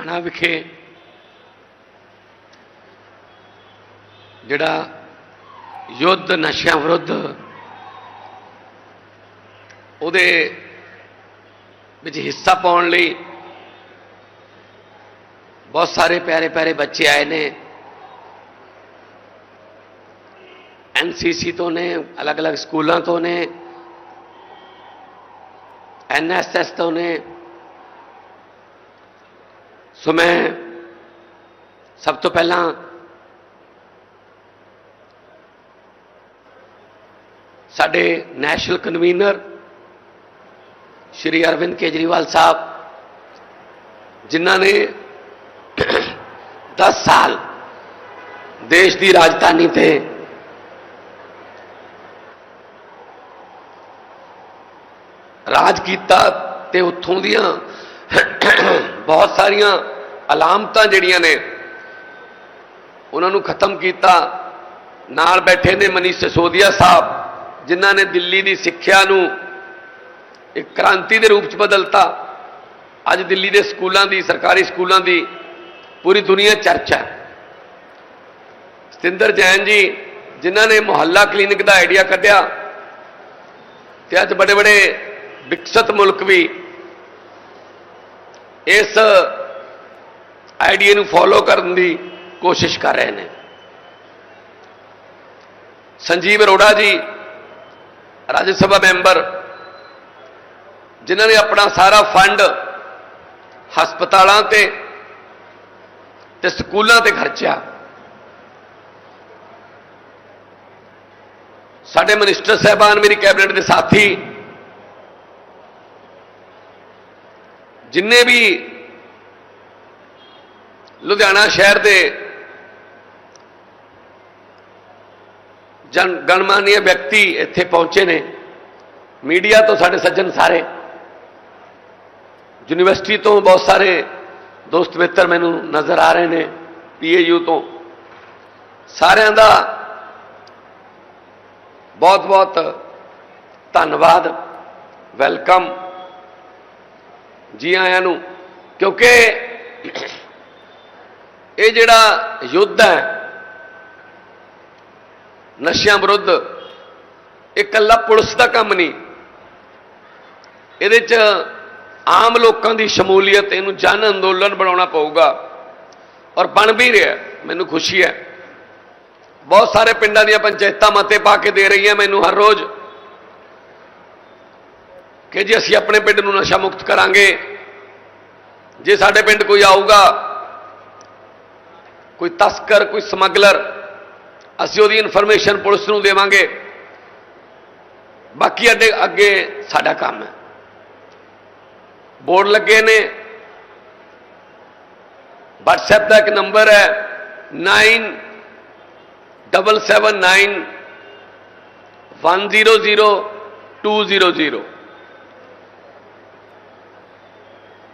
ਲੁਧਿਆਣਾ ਵਿਖੇ ਜਿਹੜਾ ਯੁੱਧ ਨਸ਼ਿਆਂ ਵਿਰੁੱਧ ਉਹਦੇ ਵਿੱਚ ਹਿੱਸਾ ਪਾਉਣ ਲਈ ਬਹੁਤ ਸਾਰੇ ਪਿਆਰੇ ਪਿਆਰੇ ਬੱਚੇ ਆਏ ਨੇ। ਐਨਸੀਸੀ ਤੋਂ ਨੇ, ਅਲੱਗ-ਅਲੱਗ ਸਕੂਲਾਂ ਤੋਂ ਨੇ ਐਨਐਸਐਸ ਤੋਂ ਨੇ। ਸੋ ਮੈਂ ਸਭ ਤੋਂ ਪਹਿਲਾਂ ਸਾਡੇ ਨੈਸ਼ਨਲ ਕਨਵੀਨਰ ਸ਼੍ਰੀ ਅਰਵਿੰਦ ਕੇਜਰੀਵਾਲ ਸਾਹਿਬ ਜਿਨ੍ਹਾਂ ਨੇ 10 ਸਾਲ ਦੇਸ਼ ਦੀ ਰਾਜਧਾਨੀ ਤੇ ਰਾਜ ਕੀਤਾ ਤੇ ਉੱਥੋਂ ਦੀਆਂ ਬਹੁਤ ਸਾਰੀਆਂ ਅਲਾਮਤਾਂ ਜਿਹੜੀਆਂ ਨੇ, ਉਹਨਾਂ ਨੂੰ ਖਤਮ ਕੀਤਾ। ਨਾਲ ਬੈਠੇ ਨੇ ਮਨੀਸ਼ ਸਿਸੋਦੀਆ ਸਾਹਿਬ, ਜਿਨ੍ਹਾਂ ਨੇ ਦਿੱਲੀ ਦੀ ਸਿੱਖਿਆ ਨੂੰ ਇੱਕ ਕ੍ਰਾਂਤੀ ਦੇ ਰੂਪ ਚ ਬਦਲਤਾ। ਅੱਜ ਦਿੱਲੀ ਦੇ ਸਕੂਲਾਂ ਦੀ, ਸਰਕਾਰੀ ਸਕੂਲਾਂ ਦੀ ਪੂਰੀ ਦੁਨੀਆ ਚਰਚਾ ਹੈ। ਸਤਿੰਦਰ ਜੈਨ ਜੀ, ਜਿਨ੍ਹਾਂ ਨੇ ਮੁਹੱਲਾ ਕਲੀਨਿਕ ਦਾ ਆਈਡੀਆ ਕੱਢਿਆ, ਤੇ ਅੱਜ ਬੜੇ ਬੜੇ ਵਿਕਸਿਤ ਮੁਲਕ ਵੀ ਇਸ ਆਈਡੀਆ ਨੂੰ ਫੋਲੋ ਕਰਨ ਦੀ ਕੋਸ਼ਿਸ਼ ਕਰ ਰਹੇ ਨੇ। ਸੰਜੀਵ ਅਰੋੜਾ ਜੀ, ਰਾਜ ਸਭਾ ਮੈਂਬਰ, ਜਿਨ੍ਹਾਂ ਨੇ ਆਪਣਾ ਸਾਰਾ ਫੰਡ ਹਸਪਤਾਲਾਂ ਤੇ ਤੇ ਸਕੂਲਾਂ ਤੇ ਖਰਚਿਆ। ਸਾਡੇ ਮਿਨਿਸਟਰ ਸਹਿਬਾਨ, ਮੇਰੀ ਕੈਬਨਿਟ ਦੇ ਸਾਥੀ ਜਿੰਨੇ ਵੀ ਲੁਧਿਆਣਾ ਸ਼ਹਿਰ ਦੇ ਜਨ ਗਣਮਾਨਿਆ ਵਿਅਕਤੀ ਇੱਥੇ ਪਹੁੰਚੇ ਨੇ, ਮੀਡੀਆ ਤੋਂ ਸਾਡੇ ਸੱਜਣ ਸਾਰੇ, ਯੂਨੀਵਰਸਿਟੀ ਤੋਂ ਬਹੁਤ ਸਾਰੇ ਦੋਸਤ ਮਿੱਤਰ ਮੈਨੂੰ ਨਜ਼ਰ ਆ ਰਹੇ ਨੇ, ਪੀਏਯੂ ਤੋਂ। ਸਾਰਿਆਂ ਦਾ ਬਹੁਤ ਬਹੁਤ ਧੰਨਵਾਦ, ਵੈਲਕਮ। ਜੀ ਆਇਆਂ ਨੂੰ, ਕਿਉਂਕਿ ਇਹ ਜਿਹੜਾ ਯੁੱਧ ਹੈ, ਨਸ਼ਿਆਂ ਵਿਰੁੱਧ, ਇਹ ਇਕੱਲਾ ਪੁਲਿਸ ਦਾ ਕੰਮ ਨਹੀਂ। ਇਹਦੇ 'ਚ ਆਮ ਲੋਕਾਂ ਦੀ ਸ਼ਮੂਲੀਅਤ, ਇਹਨੂੰ ਜਨ ਅੰਦੋਲਨ ਬਣਾਉਣਾ ਪਊਗਾ। ਔਰ ਬਣ ਵੀ ਰਿਹਾ, ਮੈਨੂੰ ਖੁਸ਼ੀ ਹੈ। ਬਹੁਤ ਸਾਰੇ ਪਿੰਡਾਂ ਦੀਆਂ ਪੰਚਾਇਤਾਂ ਮਤੇ ਪਾ ਕੇ ਦੇ ਰਹੀਆਂ ਮੈਨੂੰ ਹਰ ਰੋਜ਼। ਕਿ ਜੀ ਅਸੀਂ ਆਪਣੇ ਪਿੰਡ ਨੂੰ ਨਸ਼ਾ ਮੁਕਤ ਕਰਾਂਗੇ, ਜੇ ਸਾਡੇ ਪਿੰਡ ਕੋਈ ਆਊਗਾ, ਕੋਈ ਤਸਕਰ, ਕੋਈ ਸਮਗਲਰ, ਅਸੀਂ ਉਹਦੀ ਇਨਫੋਰਮੇਸ਼ਨ ਪੁਲਿਸ ਨੂੰ ਦੇਵਾਂਗੇ। ਬਾਕੀ ਅੱਗੇ ਅੱਗੇ ਸਾਡਾ ਕੰਮ ਹੈ। ਬੋਰਡ ਲੱਗੇ ਨੇ। WhatsApp ਦਾ ਇੱਕ ਨੰਬਰ ਹੈ 9779 100200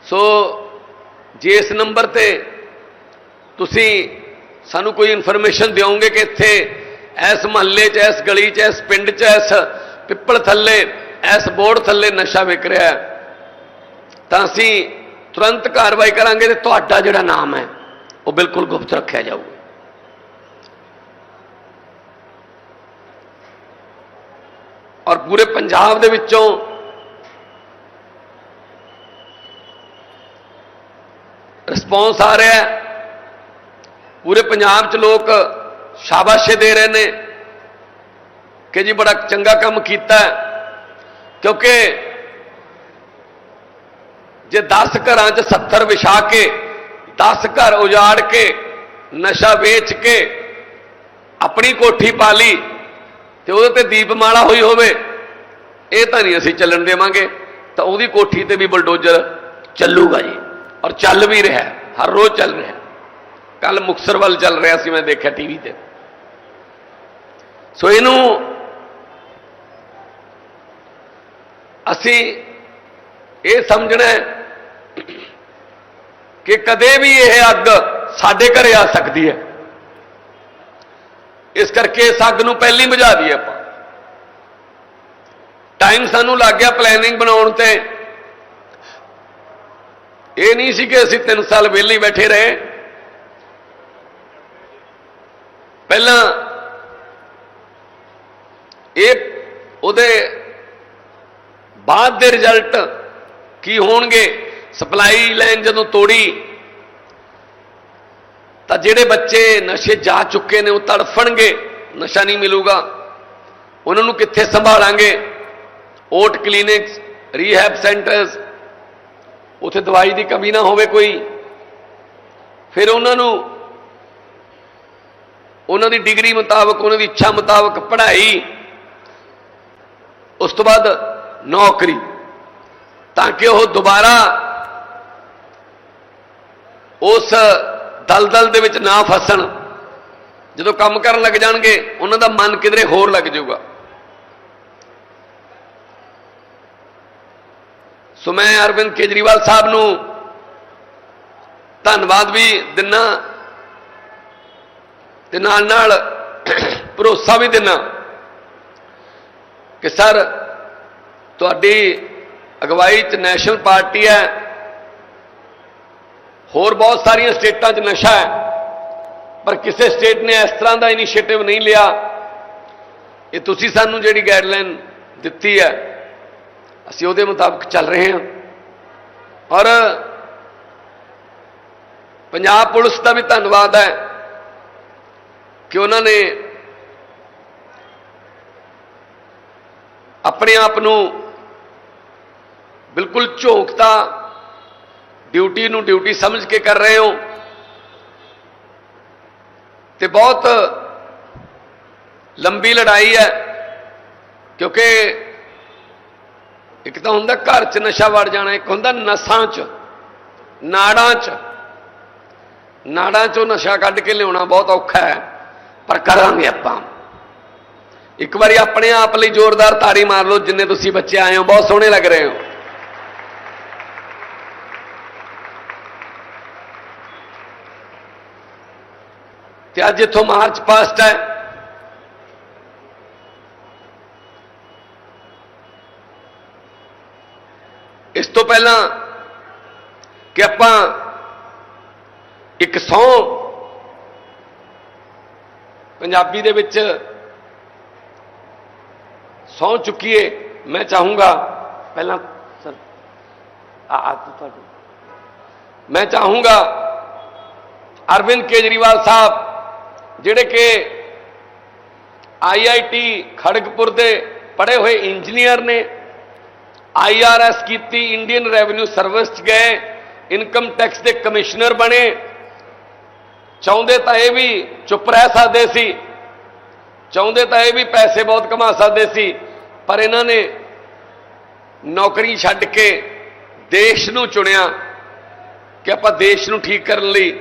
ਸੋ ਜੇ ਇਸ ਨੰਬਰ ਤੇ ਤੁਸੀਂ ਸਾਨੂੰ ਕੋਈ ਇਨਫੋਰਮੇਸ਼ਨ ਦਿਓਗੇ ਕਿ ਇੱਥੇ ਇਸ ਮਹੱਲੇ 'ਚ, ਇਸ ਗਲੀ 'ਚ, ਇਸ ਪਿੰਡ 'ਚ, ਇਸ ਪਿੱਪਲ ਥੱਲੇ, ਇਸ ਬੋਰਡ ਥੱਲੇ ਨਸ਼ਾ ਵਿਕ ਰਿਹਾ ਤਾਂ ਅਸੀਂ ਤੁਰੰਤ ਕਾਰਵਾਈ ਕਰਾਂਗੇ ਤੇ ਤੁਹਾਡਾ ਜਿਹੜਾ ਨਾਮ ਹੈ, ਉਹ ਬਿਲਕੁਲ ਗੁਪਤ ਰੱਖਿਆ ਜਾਊਗਾ। ਔਰ ਪੂਰੇ ਪੰਜਾਬ ਦੇ ਵਿੱਚੋਂ ਰਿਸਪੌਂਸ ਆ ਰਿਹਾ ਹੈ। ਪੂਰੇ ਪੰਜਾਬ 'ਚ ਲੋਕ ਸ਼ਾਬਾਸ਼ੇ ਦੇ ਰਹੇ ਨੇ ਕਿ ਜੀ ਬੜਾ ਚੰਗਾ ਕੰਮ ਕੀਤਾ ਕਿਉਂਕਿ ਜੇ 10 ਘਰਾਂ 'ਚ 70 ਵਿਛਾ ਕੇ 10 ਘਰ ਉਜਾੜ ਕੇ, ਨਸ਼ਾ ਵੇਚ ਕੇ ਆਪਣੀ ਕੋਠੀ ਪਾ ਲਈ ਤੇ ਉਹਦੇ ਤੇ ਦੀਪਮਾਲਾ ਹੋਈ ਹੋਵੇ, ਇਹ ਤਾਂ ਨਹੀਂ ਅਸੀਂ ਚੱਲਣ ਦੇਵਾਂਗੇ, ਤਾਂ ਉਹਦੀ ਕੋਠੀ ਤੇ ਵੀ ਬਲਡੋਜ਼ਰ ਚੱਲੂਗਾ ਜੀ, ਔਰ ਚੱਲ ਵੀ ਰਿਹਾ ਹਰ ਰੋਜ਼ ਚੱਲ ਰਿਹਾ। ਕੱਲ ਮੁਕਸਰ ਵੱਲ ਚੱਲ ਰਿਹਾ ਸੀ, ਮੈਂ ਦੇਖਿਆ ਟੀਵੀ ਤੇ। ਸੋ ਇਹਨੂੰ ਅਸੀਂ ਇਹ ਸਮਝਣਾ ਕਿ ਕਦੇ ਵੀ ਇਹ ਅੱਗ ਸਾਡੇ ਘਰੇ ਆ ਸਕਦੀ ਹੈ। ਇਸ ਕਰਕੇ ਇਸ ਅੱਗ ਨੂੰ ਪਹਿਲੀ ਬੁਝਾ ਦਈਏ ਆਪਾਂ। ਟਾਈਮ ਸਾਨੂੰ ਲੱਗ ਗਿਆ ਪਲੈਨਿੰਗ ਬਣਾਉਣ ਤੇ। ਇਹ ਨਹੀਂ ਸੀ ਕਿ ਅਸੀਂ 3 ਸਾਲ ਵਿਹਲੇ ਬੈਠੇ ਰਹੇ। ਪਹਿਲਾਂ ਇਹ ਉਹਦੇ ਬਾਅਦ ਦੇ ਰਿਜ਼ਲਟ ਕੀ ਹੋਣਗੇ? ਸਪਲਾਈ ਲਾਈਨ ਜਦੋਂ ਤੋੜੀ, ਤਾਂ ਜਿਹੜੇ ਬੱਚੇ ਨਸ਼ੇ ਜਾ ਚੁੱਕੇ ਨੇ ਉਹ ਤੜਫਣਗੇ, ਨਸ਼ਾ ਨਹੀਂ ਮਿਲੂਗਾ। ਉਹਨਾਂ ਨੂੰ ਕਿੱਥੇ ਸੰਭਾਲਾਂਗੇ? ਓਟ ਕਲੀਨਿਕਸ, ਰੀਹੈਬ ਸੈਂਟਰਸ ਉੱਥੇ ਦਵਾਈ ਦੀ ਕਮੀ ਨਾ ਹੋਵੇ ਕੋਈ। ਫਿਰ ਉਹਨਾਂ ਨੂੰ, ਉਹਨਾਂ ਦੀ ਡਿਗਰੀ ਮੁਤਾਬਕ, ਉਹਨਾਂ ਦੀ ਇੱਛਾ ਮੁਤਾਬਕ ਪੜ੍ਹਾਈ। ਉਸ ਤੋਂ ਬਾਅਦ ਨੌਕਰੀ। ਤਾਂ ਕਿ ਉਹ ਦੁਬਾਰਾ ਉਸ ਦਲਦਲ ਦੇ ਵਿੱਚ ਨਾ ਫਸਣ। ਜਦੋਂ ਕੰਮ ਕਰਨ ਲੱਗ ਜਾਣਗੇ, ਉਹਨਾਂ ਦਾ ਮਨ ਕਿਧਰੇ ਹੋਰ ਲੱਗ ਜਾਊਗਾ। ਸੋ ਮੈਂ ਅਰਵਿੰਦ ਕੇਜਰੀਵਾਲ ਸਾਹਿਬ ਨੂੰ ਧੰਨਵਾਦ ਵੀ ਦਿੰਨਾ ਤੇ ਨਾਲ ਨਾਲ ਭਰੋਸਾ ਵੀ ਦਿੰਨਾ ਕਿ ਸਰ ਤੁਹਾਡੀ ਅਗਵਾਈ 'ਚ ਨੈਸ਼ਨਲ ਪਾਰਟੀ ਹੈ। ਹੋਰ ਬਹੁਤ ਸਾਰੀਆਂ ਸਟੇਟਾਂ 'ਚ ਨਸ਼ਾ ਹੈ। ਪਰ ਕਿਸੇ ਸਟੇਟ ਨੇ ਇਸ ਤਰ੍ਹਾਂ ਦਾ ਇਨੀਸ਼ੀਏਟਿਵ ਨਹੀਂ ਲਿਆ। ਇਹ ਤੁਸੀਂ ਸਾਨੂੰ ਜਿਹੜੀ ਗਾਈਡਲਾਈਨ ਦਿੱਤੀ ਹੈ ਅਸੀਂ ਉਹਦੇ ਮੁਤਾਬਕ ਚੱਲ ਰਹੇ ਹਾਂ। ਔਰ ਪੰਜਾਬ ਪੁਲਿਸ ਦਾ ਵੀ ਧੰਨਵਾਦ ਹੈ ਕਿ ਉਹਨਾਂ ਨੇ ਆਪਣੇ ਆਪ ਨੂੰ ਬਿਲਕੁਲ ਝੋਕਤਾ ਡਿਊਟੀ ਨੂੰ ਡਿਊਟੀ ਸਮਝ ਕੇ ਕਰ ਰਹੇ ਹੋ। ਤੇ ਬਹੁਤ ਲੰਬੀ ਲੜਾਈ ਹੈ ਕਿਉਂਕਿ ਇੱਕ ਤਾਂ ਹੁੰਦਾ ਘਰ 'ਚ ਨਸ਼ਾ ਵੜ ਜਾਣਾ, ਇੱਕ ਹੁੰਦਾ ਨਸਾਂ 'ਚ, ਨਾੜਾਂ 'ਚ। ਨਾੜਾਂ 'ਚੋਂ ਨਸ਼ਾ ਕੱਢ ਕੇ ਲਿਆਉਣਾ ਬਹੁਤ ਔਖਾ ਹੈ, ਪਰ ਕਰਾਂਗੇ ਆਪਾਂ। ਇੱਕ ਵਾਰੀ ਆਪਣੇ ਆਪ ਲਈ ਜ਼ੋਰਦਾਰ ਤਾੜੀ ਮਾਰ ਲਓ, ਜਿੰਨੇ ਤੁਸੀਂ ਬੱਚੇ ਆਏ ਹੋ, ਬਹੁਤ ਸੋਹਣੇ ਲੱਗ ਰਹੇ ਹੋ। ਤੇ ਅੱਜ ਇੱਥੋਂ ਮਾਰਚ ਪਾਸਟ ਹੈ। ਇਸ ਤੋਂ ਪਹਿਲਾਂ ਕਿ ਆਪਾਂ ਇੱਕ ਸੌ ਪੰਜਾਬੀ ਦੇ ਵਿੱਚ ਸੌ ਚੁੱਕੀਏ, ਮੈਂ ਚਾਹੂੰਗਾ, ਪਹਿਲਾਂ ਸਰ, ਆ ਆ, ਤੁਹਾਡੇ। ਮੈਂ ਚਾਹੂੰਗਾ ਅਰਵਿੰਦ ਕੇਜਰੀਵਾਲ ਸਾਹਿਬ, ਜਿਹੜੇ ਕਿ ਆਈਆਈਟੀ ਖੜਗਪੁਰ ਦੇ ਪੜ੍ਹੇ ਹੋਏ ਇੰਜੀਨੀਅਰ ਨੇ ਆਈਆਰਐਸ ਕੀਤੀ ਇੰਡੀਅਨ ਰੈਵਨਿਊ ਸਰਵਿਸ ਚ ਗਏ ਇਨਕਮ ਟੈਕਸ ਦੇ ਕਮਿਸ਼ਨਰ ਬਣੇ। ਚਾਹੁੰਦੇ ਤਾਂ ਇਹ ਵੀ ਚੁੱਪ ਰਹਿ ਸਕਦੇ ਸੀ। ਚਾਹੁੰਦੇ ਤਾਂ ਇਹ ਵੀ ਪੈਸੇ ਬਹੁਤ ਕਮਾ ਸਕਦੇ ਸੀ, ਪਰ ਇਹਨਾਂ ਨੇ ਨੌਕਰੀ ਛੱਡ ਕੇ ਦੇਸ਼ ਨੂੰ ਚੁਣਿਆ ਕਿ ਆਪਾਂ ਦੇਸ਼ ਨੂੰ ਠੀਕ ਕਰਨ ਲਈ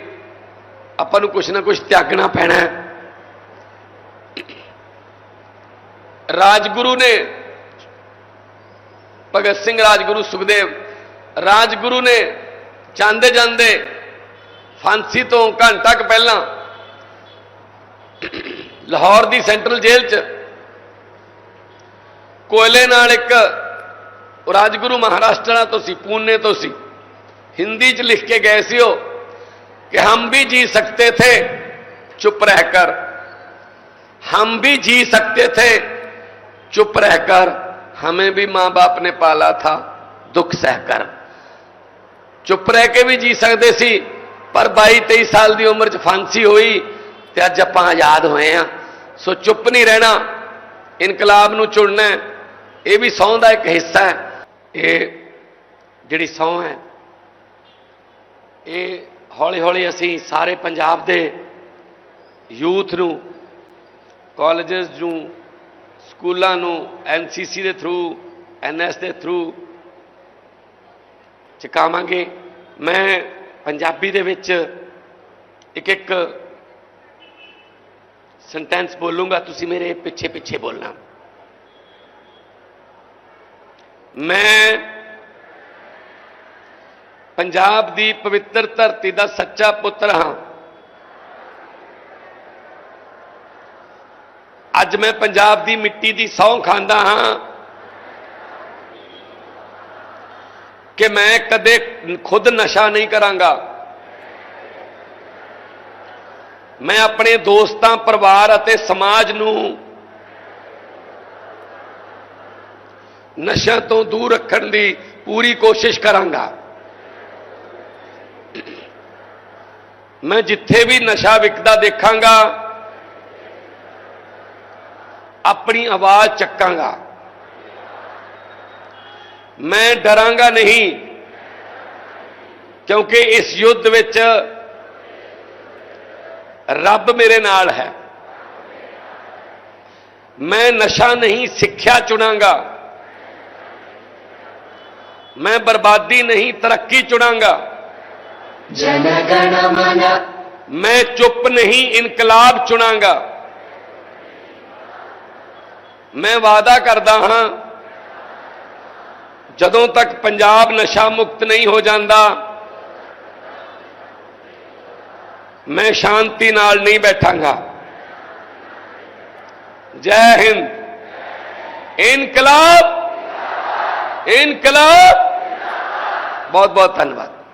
ਆਪਾਂ ਨੂੰ ਕੁਝ ਨਾ ਕੁਝ ਤਿਆਗਣਾ ਪੈਣਾ ਹੈ। ਰਾਜਗੁਰੂ ਨੇ ਭਗਤ ਸਿੰਘ ਰਾਜਗੁਰੂ ਸੁਖਦੇਵ, ਰਾਜਗੁਰੂ ਨੇ ਜਾਂਦੇ ਜਾਂਦੇ ਫਾਂਸੀ ਤੋਂ ਘੰਟਾ ਕ ਪਹਿਲਾਂ ਲਾਹੌਰ ਦੀ ਸੈਂਟਰਲ ਜੇਲ੍ਹ 'ਚ ਕੋਇਲੇ ਨਾਲ ਇੱਕ ਰਾਜਗੁਰੂ ਮਹਾਰਾਸ਼ਟਰਾ ਤੋਂ ਸੀ, ਪੂਨੇ ਤੋਂ ਸੀ। ਹਿੰਦੀ 'ਚ ਲਿਖ ਕੇ ਗਏ ਸੀ ਉਹ ਕਿ ਹਮ ਵੀ ਜੀ ਸਕਤੇ ਥੇ, ਚੁੱਪ ਰਹਿ ਕਰ। ਹਮ ਵੀ ਜੀ ਸਕਤੇ ਥੇ, ਚੁੱਪ ਰਹਿ ਕਰ। हमें भी मां बाप ने पाला था दुख सहकर ਚੁੱਪ ਰਹਿ ਕੇ ਵੀ ਜੀ ਸਕਦੇ ਸੀ ਪਰ 22 23 ਸਾਲ ਦੀ ਉਮਰ 'ਚ ਫਾਂਸੀ ਹੋਈ ਤੇ ਅੱਜ ਆਪਾਂ ਆਜ਼ਾਦ ਹੋਏ ਆ ਸੋ ਚੁੱਪ ਨਹੀਂ ਰਹਿਣਾ ਇਨਕਲਾਬ ਨੂੰ ਚੁਣਨਾ ਹੈ। ਇਹ ਵੀ ਸਹੁੰ ਦਾ ਇੱਕ ਹਿੱਸਾ ਹੈ ਇਹ ਜਿਹੜੀ ਸਹੁੰ ਹੈ ਇਹ ਹੌਲੀ ਹੌਲੀ ਅਸੀਂ ਸਾਰੇ ਪੰਜਾਬ ਦੇ ਯੂਥ ਨੂੰ ਕਾਲਜਸ ਨੂੰ ਸਕੂਲਾਂ ਨੂੰ ਐਨਸੀਸੀ ਦੇ ਥਰੂ ਐਨਐਸ ਦੇ ਥਰੂ ਚਕਾਵਾਂਗੇ। ਮੈਂ ਪੰਜਾਬੀ ਦੇ ਵਿੱਚ ਇੱਕ ਇੱਕ ਸੈਂਟੈਂਸ ਬੋਲੂੰਗਾ, ਤੁਸੀਂ ਮੇਰੇ ਪਿੱਛੇ ਪਿੱਛੇ ਬੋਲਣਾ। ਮੈਂ ਪੰਜਾਬ ਦੀ ਪਵਿੱਤਰ ਧਰਤੀ ਦਾ ਸੱਚਾ ਪੁੱਤਰ ਹਾਂ। ਅੱਜ ਮੈਂ ਪੰਜਾਬ ਦੀ ਮਿੱਟੀ ਦੀ ਸਹੁੰ ਖਾਂਦਾ ਹਾਂ ਕਿ ਮੈਂ ਕਦੇ ਖੁਦ ਨਸ਼ਾ ਨਹੀਂ ਕਰਾਂਗਾ। ਮੈਂ ਆਪਣੇ ਦੋਸਤਾਂ, ਪਰਿਵਾਰ ਅਤੇ ਸਮਾਜ ਨੂੰ ਨਸ਼ਾ ਤੋਂ ਦੂਰ ਰੱਖਣ ਦੀ ਪੂਰੀ ਕੋਸ਼ਿਸ਼ ਕਰਾਂਗਾ। ਮੈਂ ਜਿੱਥੇ ਵੀ ਨਸ਼ਾ ਵਿਕਦਾ ਦੇਖਾਂਗਾ ਆਪਣੀ ਆਵਾਜ਼ ਚੱਕਾਂਗਾ ਮੈਂ ਡਰਾਂਗਾ ਨਹੀਂ ਕਿਉਂਕਿ ਇਸ ਯੁੱਧ ਵਿੱਚ ਰੱਬ ਮੇਰੇ ਨਾਲ ਹੈ ਮੈਂ ਨਸ਼ਾ ਨਹੀਂ ਸਿੱਖਿਆ ਚੁਣਾਂਗਾ ਮੈਂ ਬਰਬਾਦੀ ਨਹੀਂ ਤਰੱਕੀ ਚੁਣਾਂਗਾ जनगणमन ਮੈਂ ਚੁੱਪ ਨਹੀਂ ਇਨਕਲਾਬ ਚੁਣਾਂਗਾ ਮੈਂ ਵਾਅਦਾ ਕਰਦਾ ਹਾਂ, ਜਦੋਂ ਤੱਕ ਪੰਜਾਬ ਨਸ਼ਾ ਮੁਕਤ ਨਹੀਂ ਹੋ ਜਾਂਦਾ, ਮੈਂ ਸ਼ਾਂਤੀ ਨਾਲ ਨਹੀਂ ਬੈਠਾਂਗਾ। ਜੈ ਹਿੰਦ। ਇਨਕਲਾਬ। ਇਨਕਲਾਬ। ਬਹੁਤ ਬਹੁਤ ਧੰਨਵਾਦ।